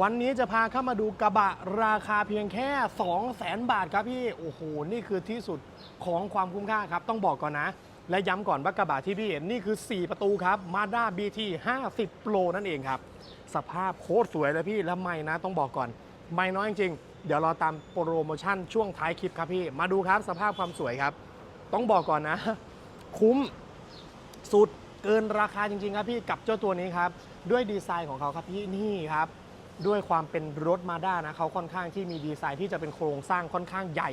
วันนี้จะพาเข้ามาดูกระบะราคาเพียงแค่ 2 0 0แสนบาทครับพี่ โอ้โห นี่คือที่สุดของความคุ้มค่าครับ ต้องบอกก่อนนะ และย้ำก่อนว่ากระบะที่พี่เห็นนี่คือ 4 ประตูครับ Mazda BT 50 Pro นั่นเองครับ สภาพโคตรสวยเลยพี่แล้วไม่นะ ต้องบอกก่อน ไม่น้อยจริงๆ เดี๋ยวรอตามโปรโมชั่นช่วงท้ายคลิปครับพี่ มาดูครับสภาพความสวยครับ ต้องบอกก่อนนะ คุ้มสุดเกินราคาจริงๆครับพี่กับเจ้าตัวนี้ครับด้วยดีไซน์ของเขาครับพี่นี่ครับ ด้วยความเป็นรถมาด้านะเขาค่อนข้างที่มีดีไซน์ที่จะเป็นโครงสร้างค่อนข้างใหญ่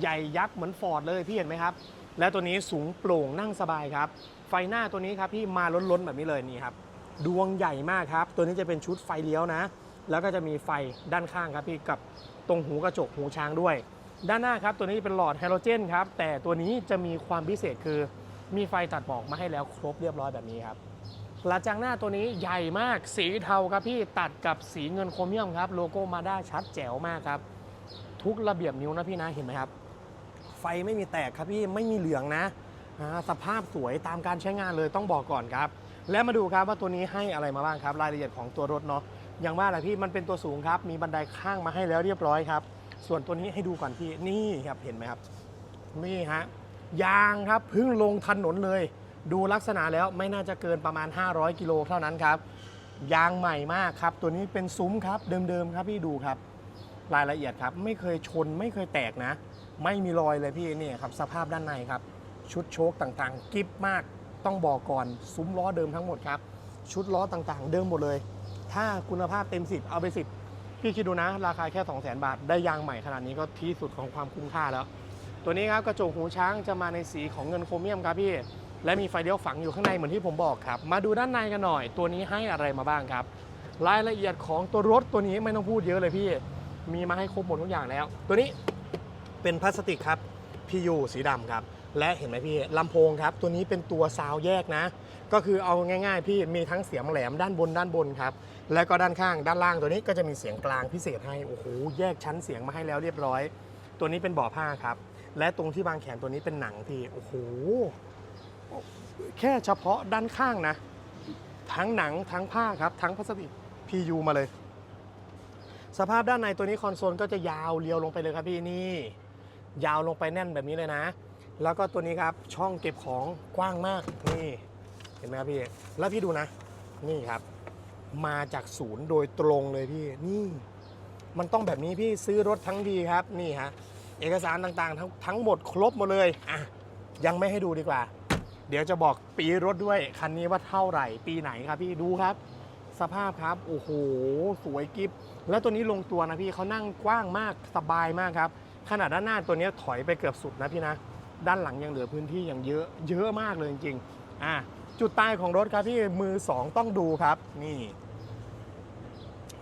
ใหญ่ยักษ์เหมือนฟอร์ดเลยพี่เห็นไหมครับ และตัวนี้สูงโปร่งนั่งสบายครับ ไฟหน้าตัวนี้ครับพี่มาล้นๆแบบนี้เลยนี่ครับดวงใหญ่มากครับ ตัวนี้จะเป็นชุดไฟเลี้ยวนะ แล้วก็จะมีไฟด้านข้างครับพี่กับตรงหูกระจกหูช้างด้วย ด้านหน้าครับตัวนี้เป็นหลอดไฮโดรเจนครับแต่ตัวนี้จะมีความพิเศษคือมีไฟตัดหมอกมาให้แล้วครบเรียบร้อยแบบนี้ครับ กระจังหน้าตัวนี้ใหญ่มากสีเทาครับพี่ตัดกับสีเงินโครเมียมครับ โลโก้มาด้าชัดแจ๋วมากครับ ทุกระเบียบนิ้วนะพี่นะเห็นไหมครับ ไฟไม่มีแตกครับพี่ไม่มีเหลืองนะสภาพสวยตามการใช้งานเลยต้องบอกก่อนครับ และมาดูครับว่าตัวนี้ให้อะไรมาบ้างครับ รายละเอียดของตัวรถเนาะอย่างว่าแหละพี่มันเป็นตัวสูงครับ มีบันไดข้างมาให้แล้วเรียบร้อยครับ ส่วนตัวนี้ให้ดูก่อนพี่นี่ครับเห็นไหมครับ นี่ฮะยางครับพิ่งลงถนนเลย ดูลักษณะแล้วไม่น่าจะเกินประมาณ 500 กิโลเท่านั้นครับ ยางใหม่มากครับ ตัวนี้เป็นซุ้มครับ เดิมๆครับพี่ดูครับ รายละเอียดครับ ไม่เคยชนไม่เคยแตกนะ ไม่มีรอยเลยพี่นี่ครับ สภาพด้านในครับ ชุดโชคต่างๆ กิฟมากต้องบอกก่อนซุ้มล้อเดิมทั้งหมดครับ ชุดล้อต่างๆ เดิมหมดเลย ถ้าคุณภาพเต็ม 10 เอาไป 10 พี่คิดดูนะ ราคาแค่ 2 0 0 0 0 0 บาท ได้ยางใหม่ขนาดนี้ก็ที่สุดของความคุ้มค่าแล้ว ตัวนี้ครับกระจกหูช้างจะมาในสีของเงินโครเมียมครับพี่ และมีไฟเลี้ยวฝังอยู่ข้างในเหมือนที่ผมบอกครับ มาดูด้านในกันหน่อย ตัวนี้ให้อะไรมาบ้างครับ รายละเอียดของตัวรถตัวนี้ไม่ต้องพูดเยอะเลยพี่ มีมาให้ครบหมดทุกอย่างแล้ว ตัวนี้เป็นพลาสติกครับ PU สีดำครับ และเห็นไหมพี่ลำโพงครับ ตัวนี้เป็นตัวซาวแยกนะ ก็คือเอาง่ายๆ พี่มีทั้งเสียงแหลมด้านบนด้านบนครับ แล้วก็ด้านข้างด้านล่างตัวนี้ก็จะมีเสียงกลางพิเศษให้ โอ้โห แยกชั้นเสียงมาให้แล้วเรียบร้อย ตัวนี้เป็นเบาะผ้าครับ และตรงที่บางแขนตัวนี้เป็นหนังพี่ โอ้โห แค่เฉพาะด้านข้างนะ ทั้งหนังทั้งผ้าครับ ทั้งพลาสติก PU มาเลย สภาพด้านในตัวนี้คอนโซลก็จะยาวเรียวลงไปเลยครับพี่นี่ ยาวลงไปแน่นแบบนี้เลยนะ แล้วก็ตัวนี้ครับช่องเก็บของกว้างมากนี่เห็นไหมครับพี่แล้วพี่ดูนะ นี่ครับ มาจากศูนย์โดยตรงเลยพี่นี่มันต้องแบบนี้พี่ซื้อรถทั้งทีครับนี่ฮะเอกสารต่างๆ ทั้งทั้งหมดครบหมดเลยอะยังไม่ให้ดูดีกว่า เดี๋ยวจะบอกปีรถด้วยคันนี้ว่าเท่าไหร่ ปีไหนครับพี่ดูครับ สภาพครับโอ้โหสวยกิฟแล้วตัวนี้ลงตัวนะพี่เขานั่งกว้างมากสบายมากครับขนาดด้านหน้าตัวนี้ถอยไปเกือบสุดนะพี่นะ ด้านหลังยังเหลือพื้นที่อย่างเยอะเยอะมากเลยจริงๆอะจุดตายของรถครับพี่มือสองต้องดูครับ นี่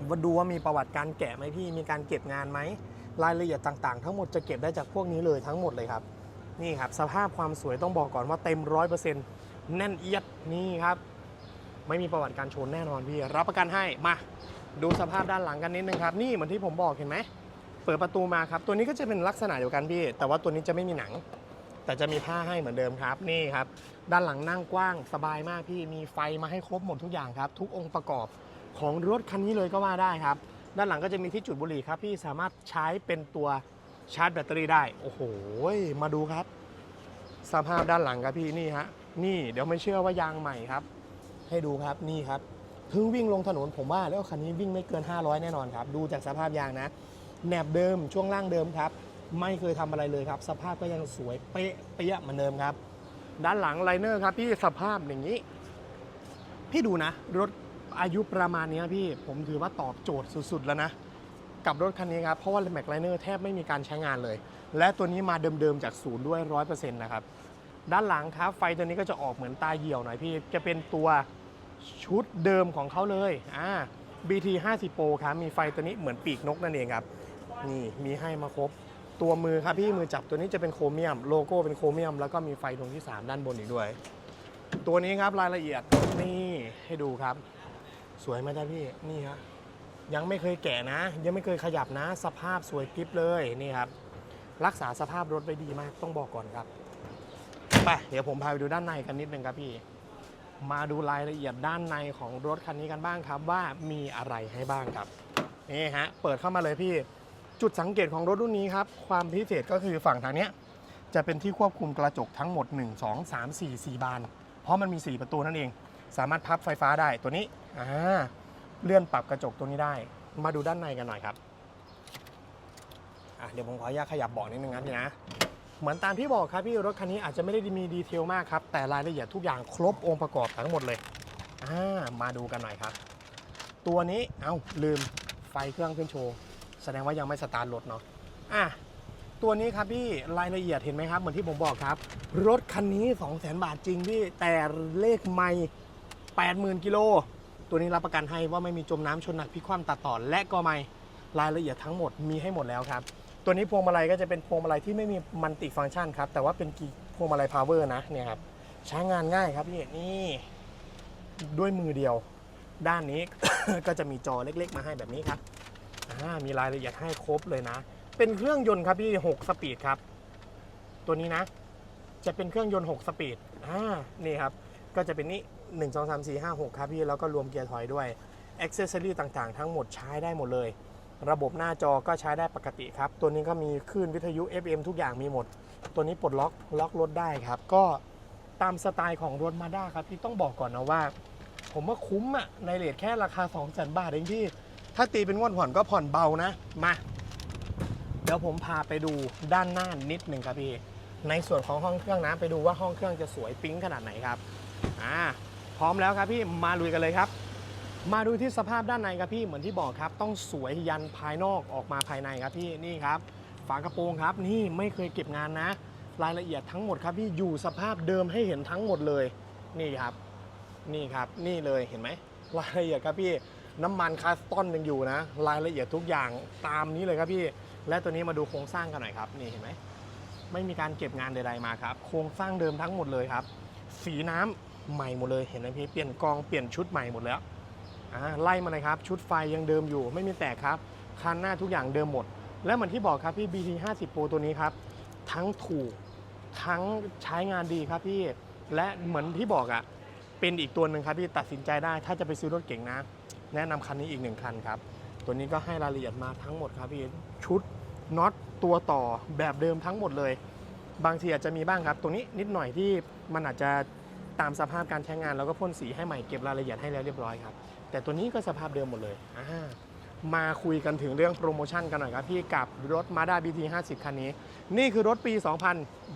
ว่าดูว่ามีประวัติการแกะไหมพี่มีการเก็บงานไหมรายละเอียดต่างๆ ทั้งหมดจะเก็บได้จากพวกนี้เลยทั้งหมดเลยครับ นี่ครับสภาพความสวยต้องบอกก่อนว่าเต็มร้อยเปอร์เซ็นต์แน่นเอียดนี่ครับ ไม่มีประวัติการชนแน่นอนพี่ รับประกันให้มาดูสภาพด้านหลังกันนิดนึงครับ นี่เหมือนที่ผมบอกเห็นไหมเปิดประตูมาครับ ตัวนี้ก็จะเป็นลักษณะเดียวกันพี่ แต่ว่าตัวนี้จะไม่มีหนัง แต่จะมีผ้าให้เหมือนเดิมครับ นี่ครับ ด้านหลังนั่งกว้างสบายมากพี่มีไฟมาให้ครบหมดทุกอย่างครับ ทุกองค์ประกอบของรถคันนี้เลยก็ว่าได้ครับ ด้านหลังก็จะมีที่จุดบุหรี่ครับพี่สามารถใช้เป็นตัว ชาร์จแบตเตอรี่ได้ โอ้โห มาดูครับ สภาพด้านหลังครับพี่นี่ฮะ นี่เดี๋ยวไม่เชื่อว่ายางใหม่ครับ ให้ดูครับนี่ครับเพิ่งวิ่งลงถนนผมว่าแล้วคันนี้วิ่งไม่เกิน 500 แน่นอนครับ ดูจากสภาพยางนะ แหนบเดิมช่วงล่างเดิมครับ ไม่เคยทำอะไรเลยครับ สภาพก็ยังสวยเป๊ะเปี้ยเหมือนเดิมครับ ด้านหลังไลเนอร์ครับพี่สภาพอย่างนี้ พี่ดูนะ รถอายุประมาณนี้พี่ ผมถือว่าตอบโจทย์สุดๆแล้วนะ กับรถคันนี้ครับ เพราะว่าแม็กไลเนอร์แทบไม่มีการใช้งานเลย และตัวนี้มาเดิมๆจากศูนย์ด้วย 100%นะครับ ด้านหลังครับ ไฟตัวนี้ก็จะออกเหมือนตาเหี่ยวหน่อยพี่ จะเป็นตัวชุดเดิมของเขาเลยอ่า BT 50 Pro ครับ มีไฟตัวนี้เหมือนปีกนกนั่นเองครับ นี่มีให้มาครบ ตัวมือครับพี่มือจับตัวนี้จะเป็นโครเมียม โลโก้เป็นโครเมียม แล้วก็มีไฟดวงที่ 3 ด้านบนอีกด้วย ตัวนี้ครับรายละเอียดนี่ให้ดูครับ สวยไหมจ๊ะพี่นี่ครับ ยังไม่เคยแกะนะ ยังไม่เคยขยับนะ สภาพสวยกริบเลยนี่ครับ รักษาสภาพรถไว้ดีมากต้องบอกก่อนครับไปเดี๋ยวผมพาไปดูด้านในกันนิดนึงครับพี่ มาดูรายละเอียดด้านในของรถคันนี้กันบ้างครับว่ามีอะไรให้บ้างครับนี่ฮะเปิดเข้ามาเลยพี่จุดสังเกตของรถรุ่นนี้ครับ ความพิเศษก็คือฝั่งทางเนี้ยจะเป็นที่ควบคุมกระจกทั้งหมด 1 2 3 4 4 บาน เพราะมันมี 4 ประตูนั่นเอง สามารถพับไฟฟ้าได้ตัวนี้อ่า เลื่อนปรับกระจกตัวนี้ได้ มาดูด้านในกันหน่อยครับเดี๋ยวผมขออนุญาตขยับเบาะนิดนึงนะพี่นะ เหมือนตามที่บอกครับพี่รถคันนี้อาจจะไม่ได้มีดีเทลมากครับ แต่รายละเอียดทุกอย่างครบองค์ประกอบทั้งหมดเลยามาดูกันหน่อยครับ ตัวนี้เอ้าลืมไฟเครื่องขึ้นโชว์ แสดงว่ายังไม่สตาร์ทรถเนาะอะตัวนี้ครับพี่รายละเอียดเห็นไหมครับ เหมือนที่ผมบอกครับ รถคันนี้ 2 0 0 0 0 0 บาทจริงพี่แต่เลขไม่80,000กิโล ตัวนี้รับประกันให้ว่าไม่มีจมน้ำชนหนักพลิกคว่ำตัดต่อและก็ไม่รายละเอียดทั้งหมดมีให้หมดแล้วครับ ตัวนี้พวงมาลัยก็จะเป็นพวงมาลัยที่ไม่มีมัลติฟังก์ชันครับ แต่ว่าเป็นกีพวงมาลัยพาวเวอร์นะเนี่ยครับใช้งานง่ายครับพี่นี่ด้วยมือเดียว ด้านนี้ก็จะมีจอเล็กๆ มาให้แบบนี้ครับมีรายละเอียดให้ครบเลยนะ เป็นเครื่องยนต์ครับพี่ 6 สปีดครับ ตัวนี้นะ จะเป็นเครื่องยนต์ 6 สปีดอ่านี่ครับ ก็จะเป็นนี่ 1 2 3 4 5 6 ครับพี่ แล้วก็รวมเกียร์ถอยด้วยอ็อกเซสซอรี่ต่างๆ ทั้งหมดใช้ได้หมดเลย ระบบหน้าจอก็ใช้ได้ปกติครับ ตัวนี้ก็มีคลื่นวิทยุ FM ทุกอย่างมีหมด ตัวนี้ปลดล็อกล็อกรถได้ครับ ก็ตามสไตล์ของรถมาด้าครับพี่ต้องบอกก่อนนะว่า ผมว่าคุ้มอะในเรทแค่ราคา2 0 0 0 0 0บาทเองพี่ ถ้าตีเป็นงวดผ่อนก็ผ่อนเบานะ มา เดี๋ยวผมพาไปดูด้านหน้านิดหนึ่งครับพี่ ในส่วนของห้องเครื่องนะไปดูว่าห้องเครื่องจะสวยปิ๊งขนาดไหนครับ อ่า พร้อมแล้วครับพี่มาลุยกันเลยครับ มาดูที่สภาพด้านในครับพี่เหมือนที่บอกครับ ต้องสวยยันภายนอกออกมาภายในครับพี่นี่ครับ ฝากระโปรงครับ นี่ไม่เคยเก็บงานนะ รายละเอียดทั้งหมดครับพี่อยู่สภาพเดิมให้เห็นทั้งหมดเลย นี่ครับ นี่ครับนี่เลยเห็นไหมรายละเอียดครับพี่น้ำมันคาสตอนยังอยู่นะ รายละเอียดทุกอย่างตามนี้เลยครับพี่ และตัวนี้มาดูโครงสร้างกันหน่อยครับนี่เห็นไหมไม่มีการเก็บงานใดๆมาครับ โครงสร้างเดิมทั้งหมดเลยครับ สีน้ำ ใหม่หมดเลยเห็นไหมพี่เปลี่ยนกองเปลี่ยนชุดใหม่หมดแล้วไล่มาเลยครับ ชุดไฟยังเดิมอยู่ไม่มีแตกครับคันหน้าทุกอย่างเดิมหมด และเหมือนที่บอกครับพี่ BT 50 Pro ตัวนี้ครับ ทั้งถูกทั้งใช้งานดีครับพี่ และเหมือนที่บอกอะ่ะเป็นอีกตัวหนึ่งครับที่ตัดสินใจได้ ถ้าจะไปซื้อรถเก่งนะ แนะนำคันนี้อีกหนึ่งคันครับ ตัวนี้ก็ให้รายละเอียดมาทั้งหมดครับพี่ชุดน็อตตัวต่อแบบเดิมทั้งหมดเลย บางทีอาจจะมีบ้างครับ ตรงนี้นิดหน่อยที่มันอาจจะ ตามสภาพการใช้งานแล้วก็พ่นสีให้ใหม่เก็บรายละเอียดให้แล้วเรียบร้อยครับ แต่ตัวนี้ก็สภาพเดิมหมดเลยมาคุยกันถึงเรื่องโปรโมชั่นกันหน่อยครับพี่กับรถ Mazda BT 50 คันนี้ นี่คือรถปี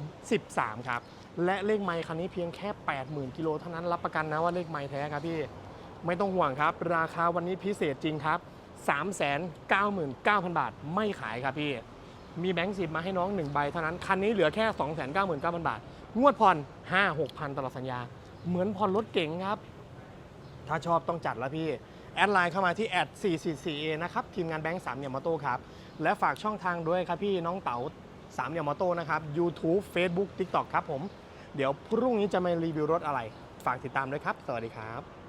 2013 ครับ และเลขไมค์คันนี้เพียงแค่ 80,000 กิโลเท่านั้นรับประกันนะว่าเลขไมค์แท้ครับพี่ ไม่ต้องห่วงครับ ราคาวันนี้พิเศษจริงครับ 399,000 บาท ไม่ขายครับพี่ มีแบงค์สิบมาให้น้อง 1 ใบเท่านั้น คันนี้เหลือแค่ 299,000 บาท งวดผ่อน 5-6,000ตลอดสัญญา เหมือนผ่อนรถเก๋งครับ ถ้าชอบต้องจัดแล้วพี่ แอดไลน์เข้ามาที่แอด 444 a นะครับ ทีมงานแบงค์สามเหลี่ยมมอโต้ครับ และฝากช่องทางด้วยครับพี่น้องเต๋าสามเหลี่ยมมอโต้นะครับ YouTube Facebook TikTok ครับผม เดี๋ยวพรุ่งนี้จะมารีวิวรถอะไร ฝากติดตามด้วยครับ สวัสดีครับ